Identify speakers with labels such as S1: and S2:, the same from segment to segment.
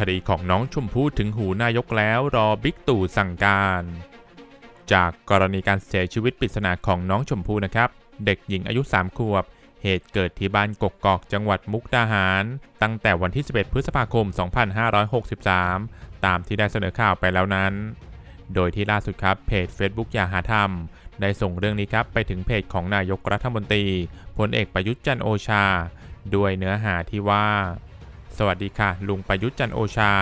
S1: คดีของน้องชมพู่ถึงหูนายกแล้วรอบิ๊กตู่สั่งการ จากกรณีการเสียชีวิตปริศนาของน้องชมพู่นะครับ เด็กหญิงอายุ 3 ขวบ เหตุเกิดที่บ้านกกอกจังหวัดมุกดาหาร ตั้งแต่วันที่ 11 พฤษภาคม 2563 ตามที่ได้เสนอข่าวไปแล้วนั้น โดยที่ล่าสุดครับเพจ Facebook อย่าหาธรรมได้ส่งเรื่องนี้ครับไปถึงเพจของนายกรัฐมนตรีพลเอกประยุทธ์จันโอชา ด้วยเนื้อหาที่ว่า สวัสดีค่ะ ลุงประยุทธ์จันโอชา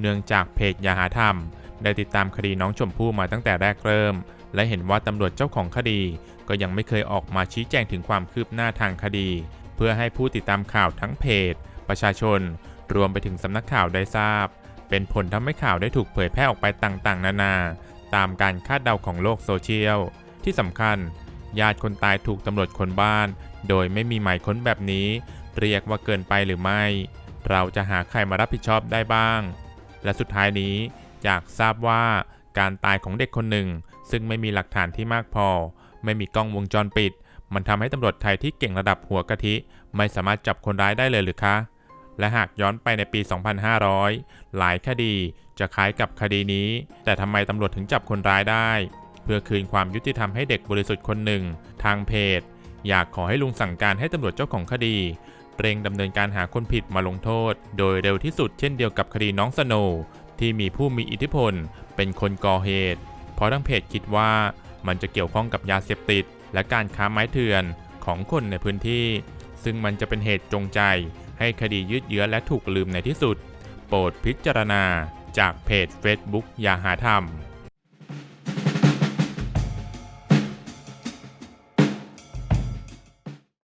S1: เนื่องจากเพจยาหาธรรม ได้ติดตามคดีน้องชมพู่มาตั้งแต่แรกเริ่ม และเห็นว่าตำรวจเจ้าของคดี ก็ยังไม่เคยออกมาชี้แจงถึงความคืบหน้าทางคดี เพื่อให้ผู้ติดตามข่าวทั้งเพจ ประชาชน รวมไปถึงสำนักข่าวได้ทราบ เป็นผลทำให้ข่าวได้ถูกเผยแพร่ออกไปต่างๆ นานา ตามการคาดเดาของโลกโซเชียล ที่สำคัญ ญาติคนตายถูกตำรวจคนบ้าน โดยไม่มีหมายค้นแบบนี้ เรียกว่าเกินไปหรือไม่ เราจะหาใครมารับผิดชอบได้บ้าง และสุดท้ายนี้อยากทราบว่าการตายของเด็กคนหนึ่ง ซึ่งไม่มีหลักฐานที่มากพอ ไม่มีกล้องวงจรปิด มันทำให้ตำรวจไทยที่เก่งระดับหัวกะทิ ไม่สามารถจับคนร้ายได้เลยหรือคะ และหากย้อนไปในปี 2500 หลายคดีจะคล้ายกับคดีนี้ แต่ทำไมตำรวจถึงจับคนร้ายได้ เพื่อคืนความยุติธรรมให้เด็กบริสุทธิ์คนหนึ่ง ทางเพจ อยากขอให้ลุงสั่งการให้ตำรวจเจ้าของคดี เร่งดำเนินการหาคนผิดมาลงโทษ โดยเร็วที่สุดเช่นเดียวกับคดีน้องสโนที่มีผู้มีอิทธิพล เป็นคนก่อเหตุ เพราะทั้งเพจคิดว่ามันจะเกี่ยวข้องกับยาเสพติด และการค้าไม้เถื่อนของคนในพื้นที่ ซึ่งมันจะเป็นเหตุจงใจ ให้คดียืดเยื้อและถูกลืมในที่สุด โปรดพิจารณาจากเพจ Facebook อย่าหาทำ